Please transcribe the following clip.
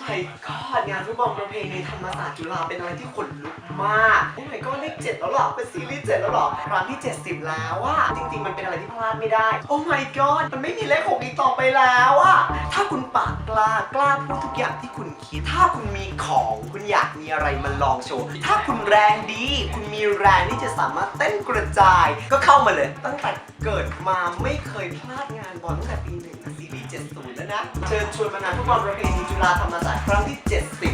my god งานฟุตบอลประเพณีธรรมศาสตร์จุฬาเป็นอะไรที่ขนลุกมากโอ้ my god เลขเจ็ดแล้วหรอ เป็นซีรีส์เจ็ดแล้วหรอรั้งที่ 70 แล้วอะจริง ๆ มันเป็นอะไรที่พลาดไม่ได้โอ้ my god มันไม่มีเลขหกอีกต่อไปแล้วอะถ้าคุณปากกล้ากล้าพูดทุกอย่างที่คุณคิด ถ้าคุณมีของคุณอยากมีอะไรมาลองโชว์ ถ้าคุณแรงดี คุณมีแรงที่จะสามารถเต้นกระจาย ก็เข้ามาเลย ตั้งแต่เกิดมาไม่เคยพลาดงานบอลตั้งแต่ปีหนึ่งอะ นะ เชิญชวนมานานฟุตบอลประเพณีจุฬาธรรมศาสตร์ครั้งที่ 70